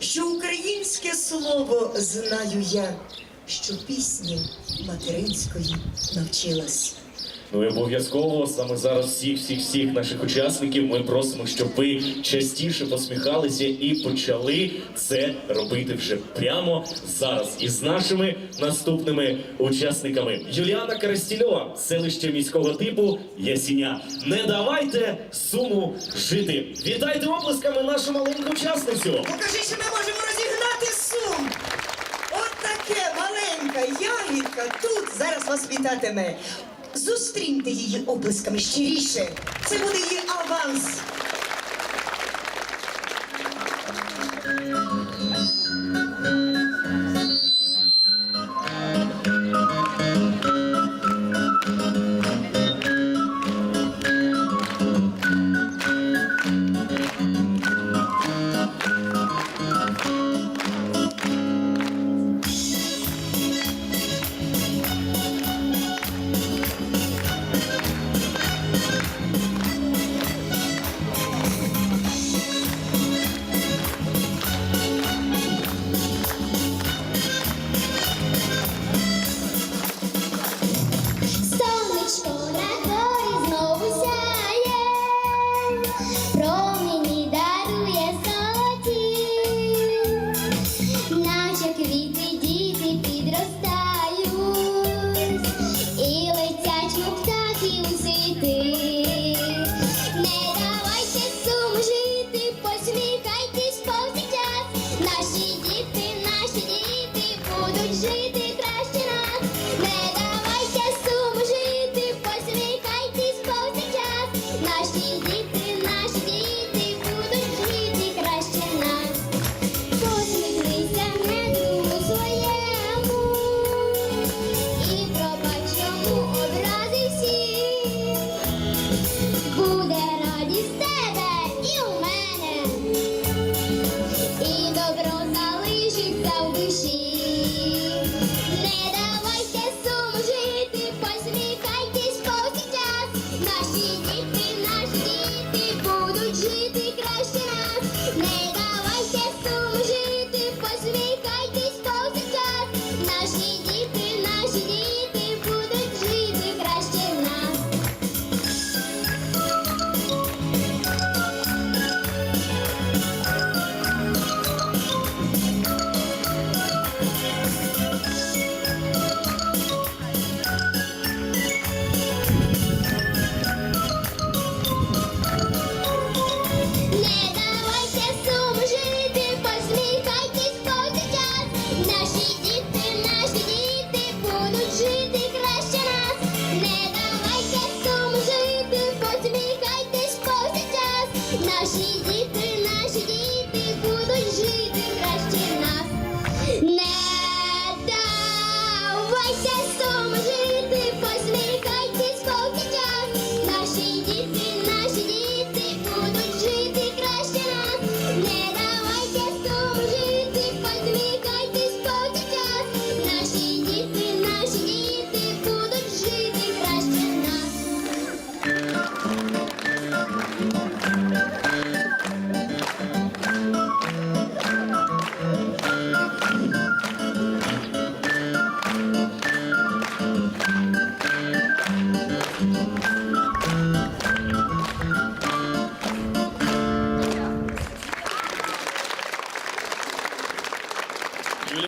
що українське слово знаю я, що пісні материнської навчилась. Ну і обов'язково саме зараз всіх, всіх, всіх наших учасників ми просимо, щоб ви частіше посміхалися і почали це робити вже прямо зараз із нашими наступними учасниками. Юліана Карастільова, селище міського типу Ясіня. Не давайте суму жити. Вітайте оплесками нашу маленьку учасницю. Покажи, що ми можемо розігнати сум. От таке маленька ягідка тут зараз вас вітатиме. Зустріньте її облисками щиріше. Це буде її аванс. йти. наші діти, наші діти. i Rashid.